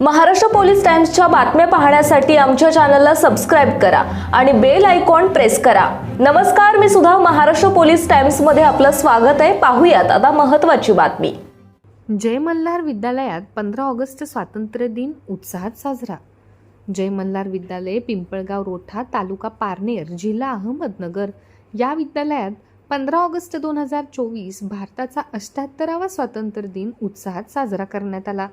Maharashtra police टाइम्सच्या बातम्या पाहण्यासाठी आमच्या चॅनलला सबस्क्राईब करा आणि बेल आयकॉन प्रेस करा. नमस्कार मी सुद्धा महाराष्ट्र पोलीस टाइम्समध्ये आपलं स्वागत आहे. पाहूयात आता महत्त्वाची बातमी. जय मल्हार विद्यालयात पंधरा ऑगस्ट स्वातंत्र्य दिन उत्साहात साजरा. जय मल्हार विद्यालय पिंपळगाव रोठा तालुका पारनेर जिल्हा अहमदनगर. या विद्यालयात पंधरा ऑगस्ट दोन हजार चोवीस भारताचा अष्ट्याहत्तरावा स्वातंत्र्य दिन उत्साहात साजरा करण्यात आला.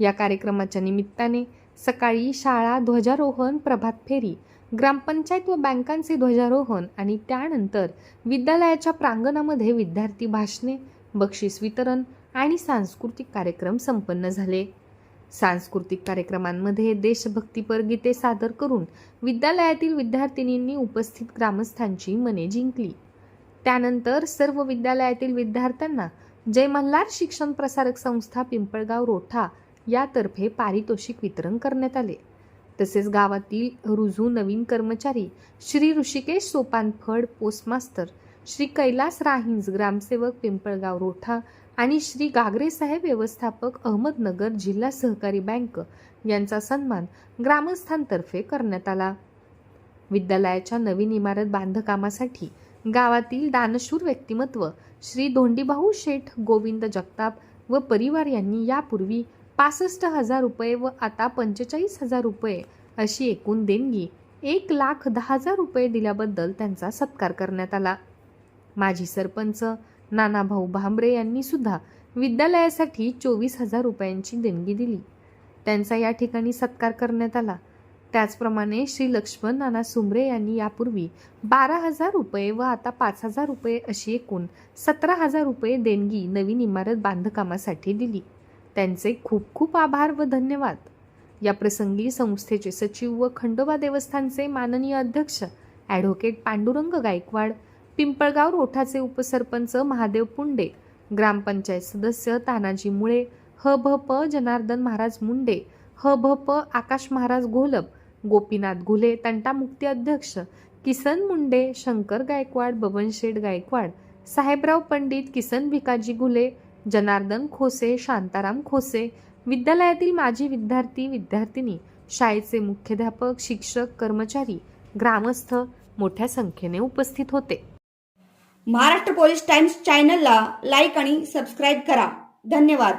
या कार्यक्रमाच्या निमित्ताने सकाळी शाळा ध्वजारोहण प्रभात फेरी ग्रामपंचायत व बँकांचे ध्वजारोहण आणि त्यानंतर विद्यालयाच्या प्रांगणामध्ये विद्यार्थी भाषणे बक्षीस वितरण आणि सांस्कृतिक कार्यक्रम संपन्न झाले. सांस्कृतिक कार्यक्रमांमध्ये देशभक्तीपर गीते सादर करून विद्यालयातील विद्यार्थिनींनी उपस्थित ग्रामस्थांची मने जिंकली. त्यानंतर सर्व विद्यालयातील विद्यार्थ्यांना जय मल्हार शिक्षण प्रसारक संस्था पिंपळगाव रोठा यातर्फे पारितोषिक वितरण करण्यात आले. तसेच गावातील रुजू नवीन कर्मचारी श्री ऋषिकेश सोपान फड श्री कैलास राहिंज ग्रामसेवक पिंपळगाव रोठा आणि श्री गागरेसाहेब व्यवस्थापक अहमदनगर जिल्हा सहकारी बँक यांचा सन्मान ग्रामस्थांतर्फे करण्यात आला. विद्यालयाच्या नवीन इमारत बांधकामासाठी गावातील दानशूर व्यक्तिमत्व श्री धोंडीभाऊ शेठ गोविंद जगताप व परिवार यांनी यापूर्वी पासष्ट हजार रुपये व आता पंचेचाळीस हजार रुपये अशी एकूण देणगी एक लाख दहा हजार रुपये दिल्याबद्दल त्यांचा सत्कार करण्यात आला. माजी सरपंच नानाभाऊ भांबरे यांनी सुद्धा विद्यालयासाठी चोवीस हजार रुपयांची देणगी दिली. त्यांचा या ठिकाणी सत्कार करण्यात आला. त्याचप्रमाणे श्री लक्ष्मण नाना सुमरे यांनी यापूर्वी बारा हजार रुपये व आता पाच हजार रुपये अशी एकूण सतरा हजार रुपये देणगी नवीन इमारत बांधकामासाठी दिली. त्यांचे खूप खूप आभार व धन्यवाद. या प्रसंगी संस्थेचे सचिव व खंडोबा देवस्थानचे माननीय अध्यक्ष ॲडव्होकेट पांडुरंग गायकवाड पिंपळगाव रोठाचे उपसरपंच महादेव पुंडे ग्रामपंचायत सदस्य तानाजी मुळे ह भ प जनार्दन महाराज मुंडे ह भ प आकाश महाराज घोलप गोपीनाथ घुले तंटामुक्ती अध्यक्ष किसन मुंडे शंकर गायकवाड बबनशेठ गायकवाड साहेबराव पंडित किसन भिकाजी घुले जनार्दन खोसे शांताराम खोसे विद्यालयातील माजी विद्यार्थी विद्यार्थिनी शाळेचे मुख्याध्यापक शिक्षक कर्मचारी ग्रामस्थ मोठ्या संख्येने उपस्थित होते. महाराष्ट्र पोलीस टाइम्स चॅनलला लाईक आणि सबस्क्राईब करा. धन्यवाद.